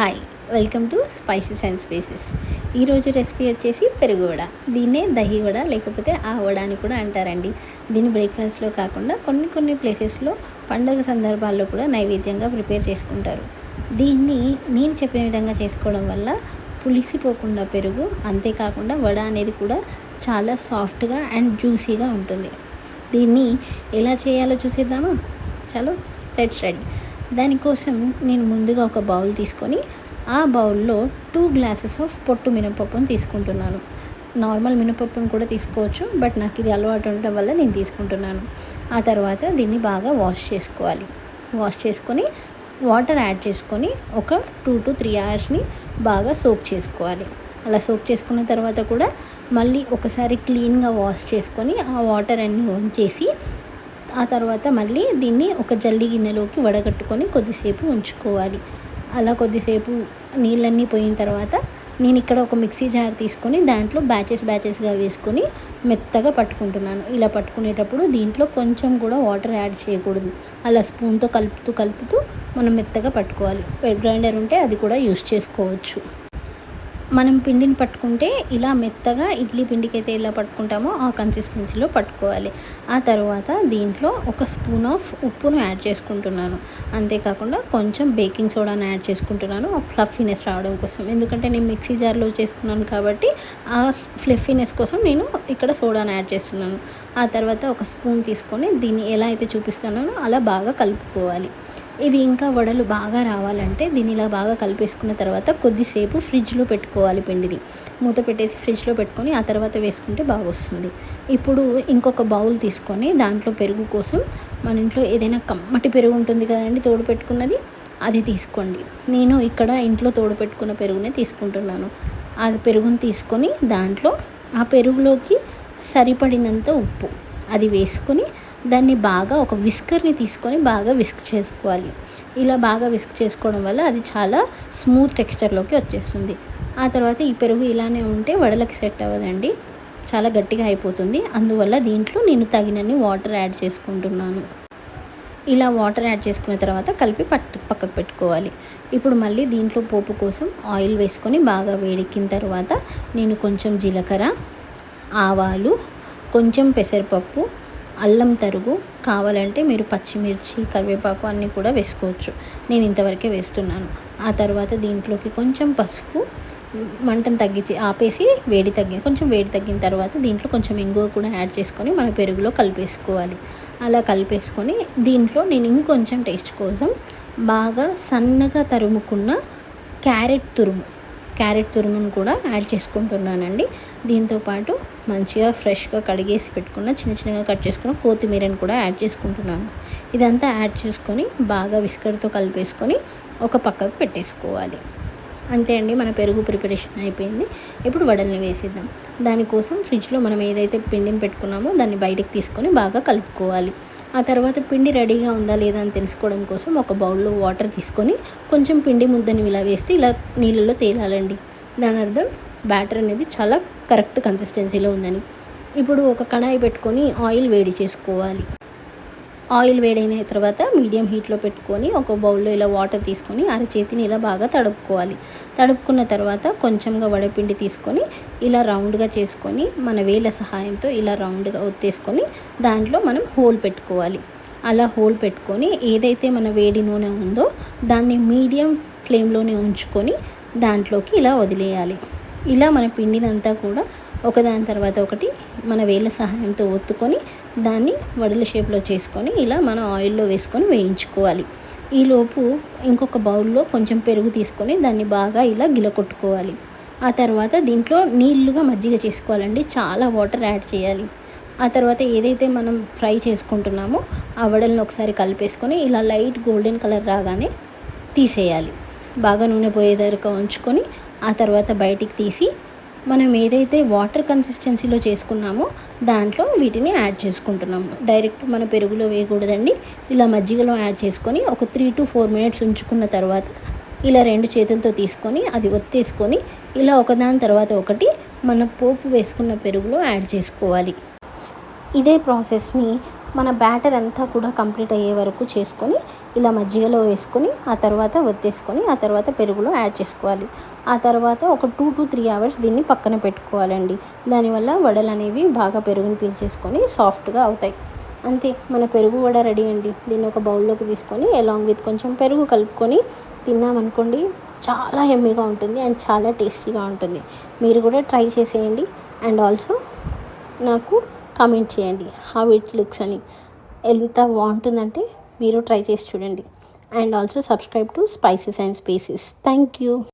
Hi welcome to spices and spices ఈరోజు recipe వచ్చేసి పెరుగు వడ. దీన్నే దహి వడ లేకపోతే ఆ వడ అని కూడా అంటారండి. దీన్ని బ్రేక్ఫాస్ట్లో కాకుండా కొన్ని కొన్ని ప్లేసెస్లో పండగ సందర్భాల్లో కూడా నైవేద్యంగా ప్రిపేర్ చేసుకుంటారు. దీన్ని నేను చెప్పిన విధంగా చేసుకోవడం వల్ల పులిసిపోకుండా పెరుగు అంతేకాకుండా వడ అనేది కూడా చాలా సాఫ్ట్గా అండ్ జ్యూసీగా ఉంటుంది. దీన్ని ఎలా చేయాలో చూసేద్దామా? చలో లెట్స్ రెడీ దానికోసం నేను ముందుగా ఒక బౌల్ తీసుకొని ఆ బౌల్లో టూ గ్లాసెస్ ఆఫ్ పొట్టు మినపప్పును తీసుకుంటున్నాను. నార్మల్ మినపప్పును కూడా తీసుకోవచ్చు బట్ నాకు ఇది అలవాటు ఉండటం వల్ల నేను తీసుకుంటున్నాను. ఆ తర్వాత దీన్ని బాగా వాష్ చేసుకోవాలి. వాష్ చేసుకొని వాటర్ యాడ్ చేసుకొని ఒక టూ టు త్రీ అవర్స్ని బాగా సోక్ చేసుకోవాలి. అలా సోక్ చేసుకున్న తర్వాత కూడా మళ్ళీ ఒకసారి క్లీన్గా వాష్ చేసుకొని ఆ వాటర్ అన్నీ ఉంచేసి ఆ తర్వాత మళ్ళీ దీన్ని ఒక జల్లి గిన్నెలోకి వడగట్టుకొని కొద్దిసేపు ఉంచుకోవాలి. అలా కొద్దిసేపు నీళ్ళన్నీ పోయిన తర్వాత నేను ఇక్కడ ఒక మిక్సీ జార్ తీసుకొని దాంట్లో బ్యాచెస్ బ్యాచెస్గా వేసుకొని మెత్తగా పట్టుకుంటున్నాను. ఇలా పట్టుకునేటప్పుడు దీంట్లో కొంచెం కూడా వాటర్ యాడ్ చేయకూడదు. అలా స్పూన్తో కలుపుతూ కలుపుతూ మనం మెత్తగా పట్టుకోవాలి. గ్రైండర్ ఉంటే అది కూడా యూస్ చేసుకోవచ్చు. మనం పిండిని పట్టుకుంటే ఇలా మెత్తగా ఇడ్లీ పిండికి అయితే ఎలా పట్టుకుంటామో ఆ కన్సిస్టెన్సీలో పట్టుకోవాలి. ఆ తర్వాత దీంట్లో ఒక స్పూన్ ఆఫ్ ఉప్పును యాడ్ చేసుకుంటున్నాను. అంతేకాకుండా కొంచెం బేకింగ్ సోడాను యాడ్ చేసుకుంటున్నాను. ఫ్లఫీనెస్ రావడం కోసం. ఎందుకంటే నేను మిక్సీ జార్లో చేసుకున్నాను కాబట్టి ఆ ఫ్లఫీనెస్ కోసం నేను ఇక్కడ సోడాను యాడ్ చేస్తున్నాను. ఆ తర్వాత ఒక స్పూన్ తీసుకొని దీన్ని ఎలా అయితే చూపిస్తానో అలా బాగా కలుపుకోవాలి. ఇవి ఇంకా వడలు బాగా రావాలంటే దీన్ని ఇలా బాగా కలిపేసుకున్న తర్వాత కొద్దిసేపు ఫ్రిడ్జ్లో పెట్టుకోవాలి పిండిని. మూత పెట్టేసి ఫ్రిడ్జ్లో పెట్టుకొని ఆ తర్వాత వేసుకుంటే బాగా వస్తుంది. ఇప్పుడు ఇంకొక బౌల్ తీసుకొని దాంట్లో పెరుగు కోసం మన ఇంట్లో ఏదైనా కమ్మటి పెరుగు ఉంటుంది కదండి తోడు పెట్టుకున్నది అది తీసుకోండి. నేను ఇక్కడ ఇంట్లో తోడు పెట్టుకున్న పెరుగునే తీసుకుంటున్నాను. ఆ పెరుగుని తీసుకొని దాంట్లో ఆ పెరుగులోకి సరిపడినంత ఉప్పు అది వేసుకొని దాన్ని బాగా ఒక విస్కర్ని తీసుకొని బాగా విస్క్ చేసుకోవాలి. ఇలా బాగా విస్క్ చేసుకోవడం వల్ల అది చాలా స్మూత్ టెక్స్చర్లోకి వచ్చేస్తుంది. ఆ తర్వాత ఈ పెరుగు ఇలానే ఉంటే వడలకి సెట్ అవ్వదండి. చాలా గట్టిగా అయిపోతుంది. అందువల్ల దీంట్లో నేను తగినన్ని వాటర్ యాడ్ చేసుకుంటున్నాను. ఇలా వాటర్ యాడ్ చేసుకున్న తర్వాత కలిపి పట్టు పక్కకు పెట్టుకోవాలి. ఇప్పుడు మళ్ళీ దీంట్లో పోపు కోసం ఆయిల్ వేసుకొని బాగా వేడెక్కిన తర్వాత నేను కొంచెం జీలకర్ర ఆవాలు కొంచెం పెసరపప్పు అల్లం తరుగు కావాలంటే మీరు పచ్చిమిర్చి కరివేపాకు అన్నీ కూడా వేసుకోవచ్చు. నేను ఇంతవరకే వేస్తున్నాను. ఆ తర్వాత దీంట్లోకి కొంచెం పసుపు మంటను తగ్గించి ఆపేసి వేడి తగ్గి కొంచెం వేడి తగ్గిన తర్వాత దీంట్లో కొంచెం ఇంగువ కూడా యాడ్ చేసుకొని మన పెరుగులో కలిపేసుకోవాలి. అలా కలిపేసుకొని దీంట్లో నేను ఇంకొంచెం టేస్ట్ కోసం బాగా సన్నగా తరుముకున్న క్యారెట్ తురుము. క్యారెట్ తురుమును కూడా యాడ్ చేసుకుంటున్నానండి. దీంతోపాటు మంచిగా ఫ్రెష్గా కడిగేసి పెట్టుకున్న చిన్న చిన్నగా కట్ చేసుకున్న కొత్తిమీరని కూడా యాడ్ చేసుకుంటున్నాను. ఇదంతా యాడ్ చేసుకొని బాగా విస్కర్తో కలిపేసుకొని ఒక పక్కకు పెట్టేసుకోవాలి. అంతే అండి మన పెరుగు ప్రిపరేషన్ అయిపోయింది. ఇప్పుడు వడల్ని వేసేద్దాం. దానికోసం ఫ్రిడ్జ్లో మనం ఏదైతే పిండిని పెట్టుకున్నామో దాన్ని బయటకు తీసుకొని బాగా కలుపుకోవాలి. ఆ తర్వాత పిండి రెడీగా ఉందా లేదా అని తెలుసుకోవడం కోసం ఒక బౌల్లో వాటర్ తీసుకొని కొంచెం పిండి ముద్దని ఇలా వేస్తే ఇలా నీళ్ళలో తేలాలండి. దాని అర్థం బ్యాటర్ అనేది చాలా కరెక్ట్ కన్సిస్టెన్సీలో ఉందని. ఇప్పుడు ఒక కడాయి పెట్టుకొని ఆయిల్ వేడి చేసుకోవాలి. ఆయిల్ వేడైన తర్వాత మీడియం హీట్లో పెట్టుకొని ఒక బౌల్లో ఇలా వాటర్ తీసుకొని అరచేతిని ఇలా బాగా తడుపుకోవాలి. తడుపుకున్న తర్వాత కొంచెంగా వడపిండి తీసుకొని ఇలా రౌండ్గా చేసుకొని మన వేల సహాయంతో ఇలా రౌండ్గా ఒత్తేసుకొని దాంట్లో మనం హోల్ పెట్టుకోవాలి. అలా హోల్ పెట్టుకొని ఏదైతే మన వేడి నూనె ఉందో దాన్ని మీడియం ఫ్లేమ్లోనే ఉంచుకొని దాంట్లోకి ఇలా వదిలేయాలి. ఇలా మన పిండినంతా కూడా ఒకదాని తర్వాత ఒకటి మన వేళ్ళ సహాయంతో ఒత్తుకొని దాన్ని వడల షేప్లో చేసుకొని ఇలా మనం ఆయిల్లో వేసుకొని వేయించుకోవాలి. ఈలోపు ఇంకొక బౌల్లో కొంచెం పెరుగు తీసుకొని దాన్ని బాగా ఇలా గిలకొట్టుకోవాలి ఆ తర్వాత దీంట్లో నీళ్ళుగా మజ్జిగ చేసుకోవాలండి. చాలా వాటర్ యాడ్ చేయాలి. ఆ తర్వాత ఏదైతే మనం ఫ్రై చేసుకుంటున్నామో ఆ వడలను ఒకసారి కలిపేసుకొని ఇలా లైట్ గోల్డెన్ కలర్ రాగానే తీసేయాలి. బాగా నూనె పోయేదాకా ఉంచుకొని ఆ తర్వాత బయటికి తీసి మనం ఏదైతే వాటర్ కన్సిస్టెన్సీలో చేసుకున్నామో దాంట్లో వీటిని యాడ్ చేసుకుంటున్నాము. డైరెక్ట్ మన పెరుగులో వేయకూడదండి. ఇలా మజ్జిగలో యాడ్ చేసుకొని ఒక త్రీ టు ఫోర్ మినిట్స్ ఉంచుకున్న తర్వాత ఇలా రెండు చేతులతో తీసుకొని అది ఒత్తేసుకొని ఇలా ఒకదాని తర్వాత ఒకటి మన పోపు వేసుకున్న పెరుగులో యాడ్ చేసుకోవాలి. ఇదే ప్రాసెస్ని మన బ్యాటర్ అంతా కూడా కంప్లీట్ అయ్యే వరకు చేసుకొని ఇలా మజ్జిగలో వేసుకొని ఆ తర్వాత వత్తేసుకొని ఆ తర్వాత పెరుగులో యాడ్ చేసుకోవాలి. ఆ తర్వాత ఒక టూ టు త్రీ అవర్స్ దీన్ని పక్కన పెట్టుకోవాలండి. దానివల్ల వడలు అనేవి బాగా పెరుగుని పీల్చేసుకొని సాఫ్ట్గా అవుతాయి. అంతే మన పెరుగు వడ రెడీ అండి. దీన్ని ఒక బౌల్లోకి తీసుకొని అలాంగ్ విత్ కొంచెం పెరుగు కలుపుకొని తిన్నామనుకోండి చాలా హెమ్మీగా ఉంటుంది అండ్ చాలా టేస్టీగా ఉంటుంది. మీరు కూడా ట్రై చేసేయండి. అండ్ ఆల్సో నాకు కామెంట్ చేయండి. హౌ ఇట్ లుక్స్ అని. ఎంత బాగుంటుందంటే మీరు ట్రై చేసి చూడండి. And also subscribe to spices and spices thank you